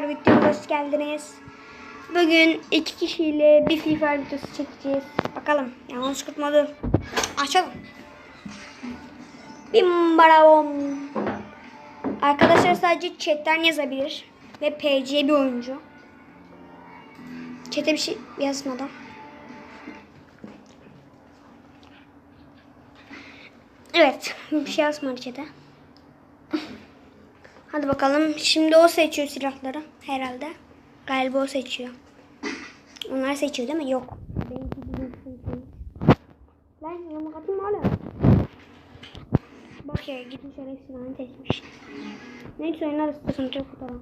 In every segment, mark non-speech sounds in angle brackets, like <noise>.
arkadaşlar videomuza hoş geldiniz. Bugün iki kişiyle bir FIFA videosu çekeceğiz. Bakalım yanlış kutmadı. Açalım. Bim barabom. Arkadaşlar sadece chatten yazabilir. Ve PC bir oyuncu. Chat'e bir şey yazmadan. Evet. Bir şey yazmadı chat'e. Hadi bakalım. Şimdi o seçiyor silahları herhalde. Galiba o seçiyor. Onlar seçiyor değil mi? Yok. Lan yanıma katayım hala. Bak ya gitmiş öyle silahını seçmiş. Neyse oynarız sıkıntı yok kadar.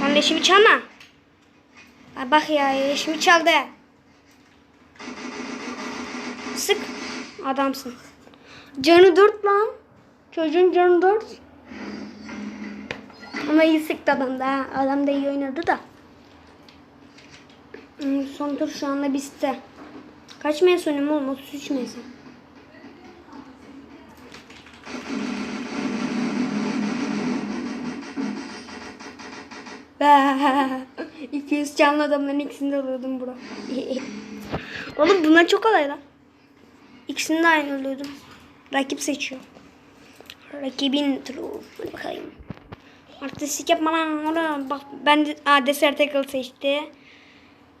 Lan leşimi çalma. Ay bak ya leşimi çaldı. Sık. Adamsın. Canı dört lan. Çocuğun canı dört. Ama iyi sıktı adam da. Adam da iyi oynadı da. Hmm, Son tur şu anda bizde. Kaç oynuyorum oğlum? 33 mes. Be. 200 canlı adamların ikisini de alıyordum bura. <laughs> oğlum bunlar çok kolay lan. İkisini de aynı alıyordum. Rakip seçiyor. Rakibin. Hadi bakayım. Artistik yapma lan. Ona bak ben de aa, Desert Eagle seçti.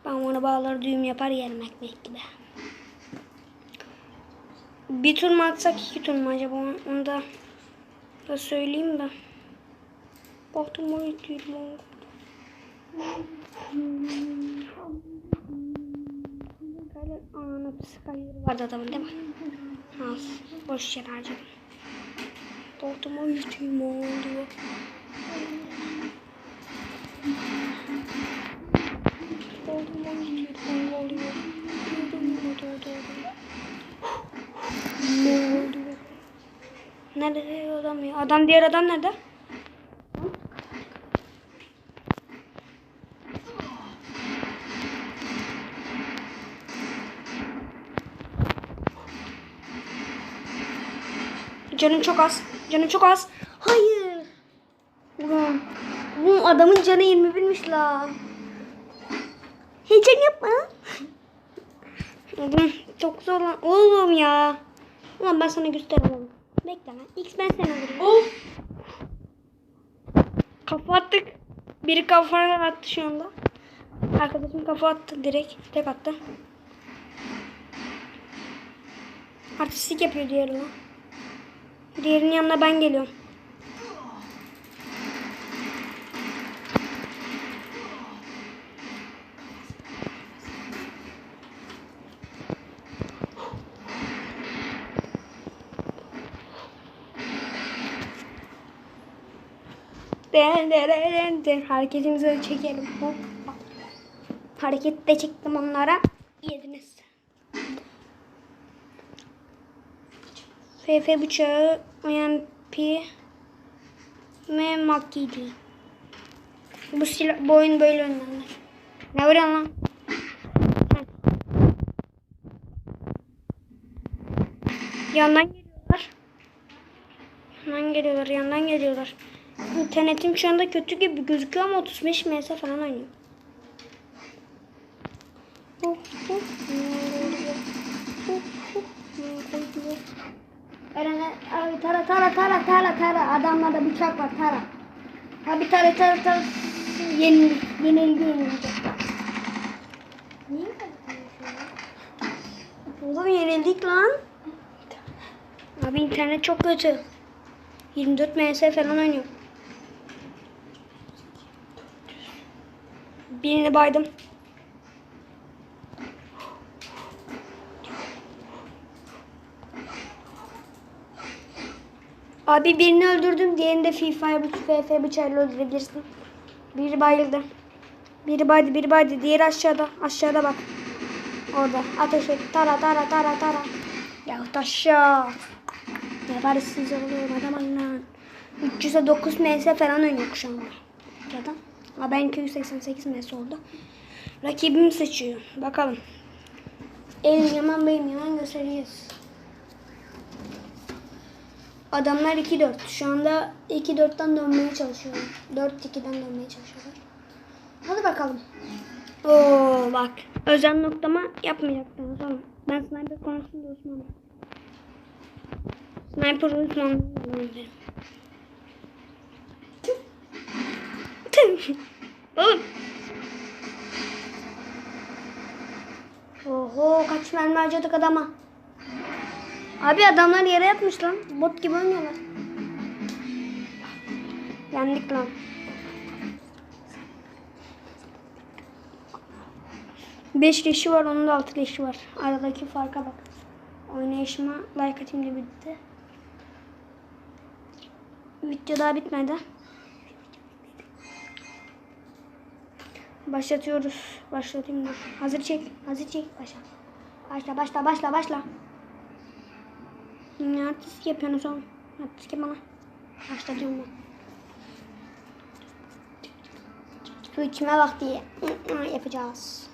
Ben ona bağlar düğüm yapar yerim ekmek gibi. Bir tur mu atsak iki tur mu acaba onu, onu da, da söyleyeyim de. Baktım o değil ananı psikolojisi vardı adamın değil mi? Az. Boş yer harcadım. Baktım o değil oluyor. Baktım o değil oluyor. Ne oluyor? Nerede adam ya? Adam diğer adam nerede? Canım çok az. Canım çok az. Hayır. Ulan. Bu adamın canı 21'miş la. Heyecan yapma. Oğlum çok zor lan. Oğlum ya. Ulan ben sana gösteremem. Bekle lan. X ben seni alırım. Of. Kafa attık. Biri kafa attı şu anda. Arkadaşım kafa attı direkt. Tek attı. Artistik yapıyor diğeri lan. Diğerinin yanına ben geliyorum. De çekelim. Hop. Hareket de çektim onlara. FF bıçağı, UMP ve Makidi. Bu silah, bu oyun böyle oynanır. Ne vuruyorsun lan? Yandan geliyorlar. Yandan geliyorlar, yandan geliyorlar. İnternetim şu anda kötü gibi gözüküyor ama 35 ms falan oynuyor. Eren abi tara tara tara tara tara adamlarda bıçak var tara. Abi tara tara tara yenildi yenildi yenildi. Niye Oğlum yenildik lan. Abi internet çok kötü. 24 ms falan oynuyor. Birini baydım. Abi birini öldürdüm. Diğerini de FIFA FF bıçağıyla öldürebilirsin. Biri bayıldı. Biri baydı, biri baydı. Diğeri aşağıda. Aşağıda bak. Orada. Ateş et. Tara tara tara tara. Ya aşağı. Ne var siz oluyor adam lan. 300'e 9 ms falan oynuyor şu anda. Adam. Ha ben 288 ms oldu. Rakibimi seçiyor. Bakalım. Elim yaman benim yaman göstereceğiz. Adamlar 2-4. Şu anda 2-4'ten dönmeye çalışıyorlar. 4-2'den dönmeye çalışıyorlar. Hadi bakalım. Oo bak. Özel noktama yapmayacaktınız oğlum. Ben sniper konusunda uzmanım. Sniper uzmanım. oğlum. Oho kaç mermi harcadık adama. Abi adamlar yere yatmış lan. Bot gibi oynuyorlar. Yendik lan. Beş leşi var, onun da altı leşi var. Aradaki farka bak. Oynayışıma like atayım da bitti. Video daha bitmedi. Başlatıyoruz. Başlatayım da. Hazır çek. Hazır çek. Başla. Başla başla başla başla. Ne artist yapıyorsunuz oğlum? Artist bana. Başlatıyorum ben. Su içme vakti yapacağız.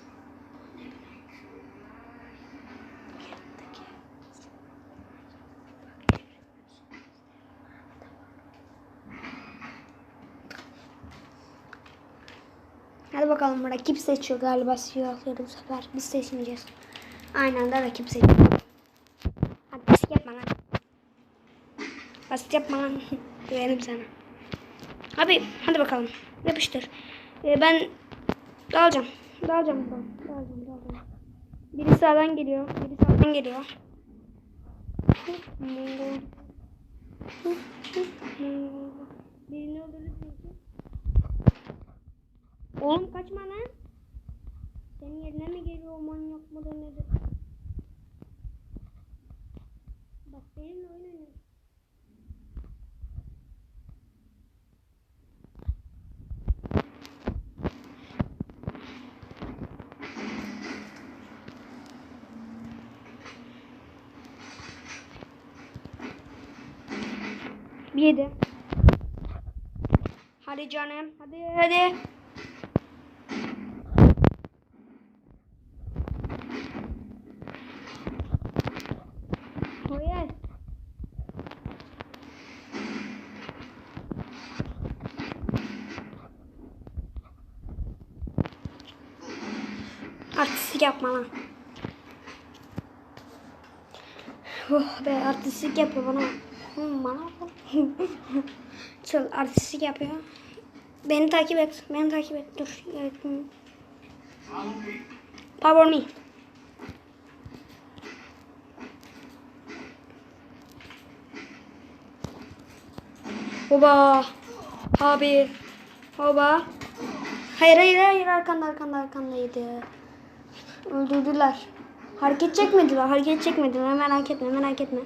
Hadi bakalım rakip seçiyor galiba siyahları bu sefer. Biz seçmeyeceğiz. Aynı anda rakip seçiyor. Hadi basit yapma lan. Basit yapma lan. <laughs> Güvenim sana. Abi hadi bakalım. Yapıştır. Ee, ben dalacağım. Dalacağım. Dalacağım, dalacağım. Biri sağdan geliyor. Biri sağdan geliyor. Birini öldürürsün. Oğlum kaçma lan. Senin yerine mi geliyor o manyak mıdır nedir? Bak benimle oyun yedi. Hadi canım. Hadi hadi. Hayır. Artistik yapma lan. Oh be artistik yapıyor bana. Bana. Çıl <laughs> artistik yapıyor. Beni takip et. Beni takip et. Dur. Evet. Power me. Hoba. Abi. Hoba. Hayır hayır hayır arkanda arkanda arkandaydı. Öldürdüler. Hareket çekmediler. Hareket çekmediler. Merak etme merak etme.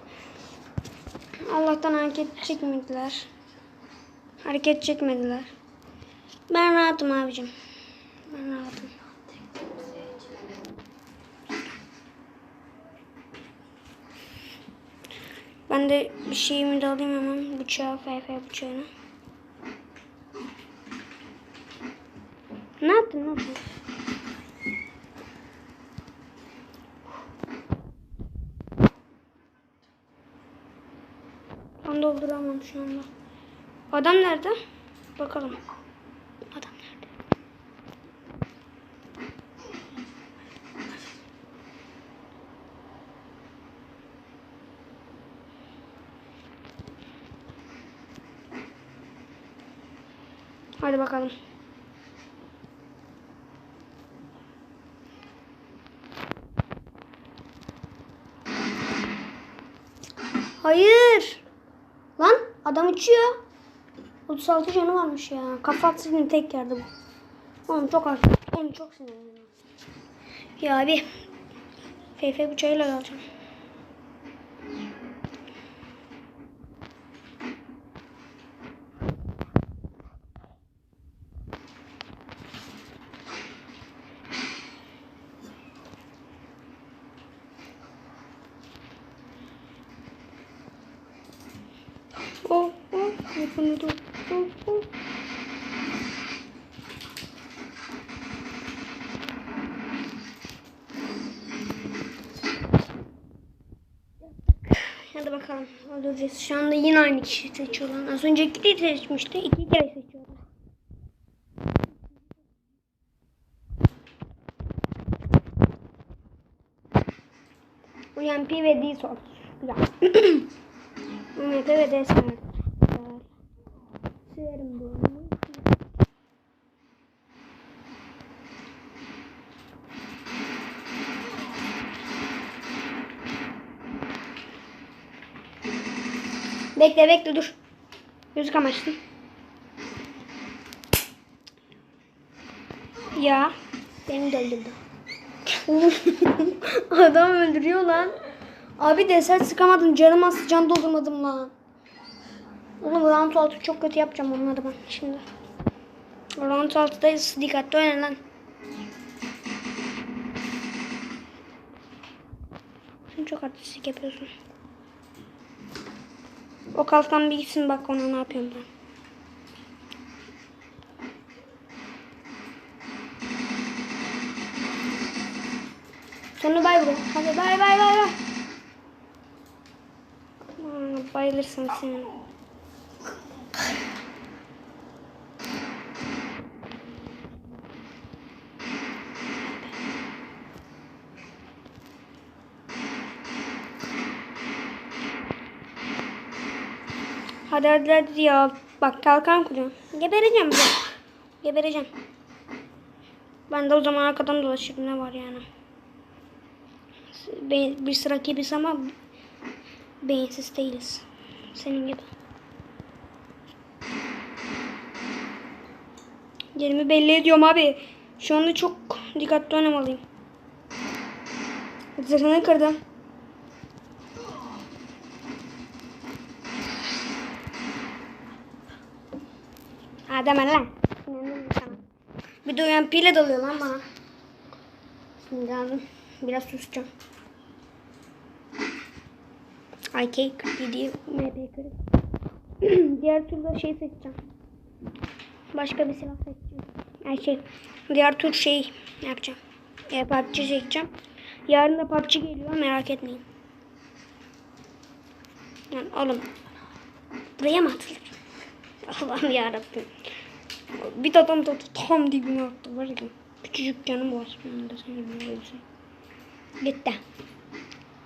Allah'tan hareket çekmediler. Hareket çekmediler. Ben rahatım abicim. Ben rahatım. Ben de bir şeyimi de alayım hemen. Bıçağı, FF bıçağını. Ne yaptın? Ne yaptın? Ben dolduramam şu anda. Adam nerede? Bakalım. Adam nerede? Hadi bakalım. Hayır. Lan adam uçuyor. 36 canı varmış ya. Kafa atsın tek yerde bu. Oğlum çok az. Oğlum çok sinirleniyorum. Ya abi. FF bıçağıyla alacağım. Oh, oh, yapını dur. Oh, oh. Bakalım. Öldüreceğiz. Şu anda yine aynı kişi seçiyorlar. Az önce iki seçmişti. İki kere seçiyorlar. UMP ve D sor. Ya. <clears throat> UMP ve D sor. Severim bu Bekle bekle dur. Gözük amaçlı. Ya. Beni de öldürdü. <laughs> Adam öldürüyor lan. Abi deser sıkamadım. Canım az can doldurmadım lan. Oğlum round altı çok kötü yapacağım onları ben şimdi. Round 6'dayız. Dikkatli oynayın lan. Sen çok artistik yapıyorsun. O kalkan bir gitsin bak ona ne yapıyorum ben. Sonra bay bay. Hadi bay bay bay bay. Aa, bayılırsın senin. Hadi hadi ya. Bak kalkan kuruyorum. Gebereceğim ben. Gebereceğim. Ben de o zaman arkadan dolaşırım. Ne var yani? Be- Biz rakibiz ama beyinsiz değiliz. Senin gibi. Yerimi belli ediyorum abi. Şu anda çok dikkatli oynamalıyım. Zırhını kırdım. Ha deme lan. Bir de uyan pile dalıyor lan bana. Sinirlendim. Biraz susacağım. IK 47 MP 40. Diğer türlü şey seçeceğim. Başka bir silah seçeceğim. Ay şey. Diğer tur şey yapacağım. E, PUBG çekeceğim. Yarın da PUBG geliyor merak etmeyin. Yani oğlum. Buraya mı atılır? <laughs> Allah'ım yarabbim. Bir adam da tam dibine attı var ya. Küçücük canım var. Ben de böyle bir şey. Gitti.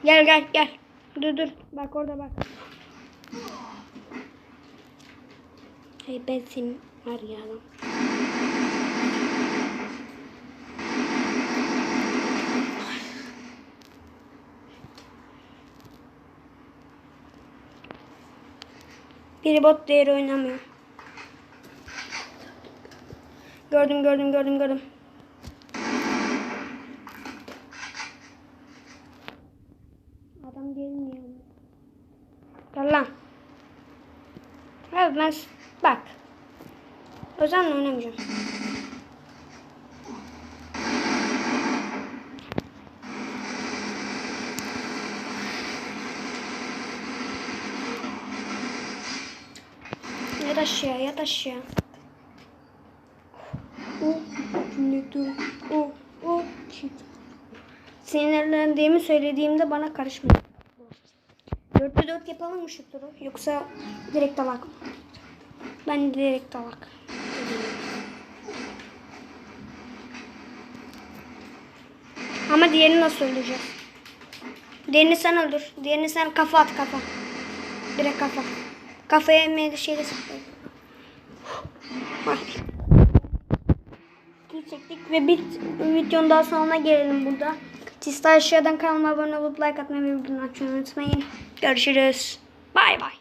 Gel gel gel. Dur dur. Bak orada bak. Hey ben senin var ya lan. Biri bot diğeri oynamıyor. Gördüm gördüm gördüm gördüm. Adam gelmiyor. Gel lan. Evet ben bak. Özenle oynamayacağım. Yat aşağı yat aşağı. O cümleti o o Sinirlendiğimi söylediğimde bana karışma. Dörtte dört yapalım mı şu turu? Yoksa direkt talak mı? Ben direkt talak. Ama diğerini nasıl öldüreceğiz? Diğerini sen öldür. Diğerini sen kafa at kafa. Direkt kafa. Kafaya emmeye şeyle sıkıyor. Bak. Çektik ve bir videonun daha sonuna gelelim burada. Siz aşağıdan kanalıma abone olup like atmayı ve bildirim açmayı unutmayın. Görüşürüz. Bay bay.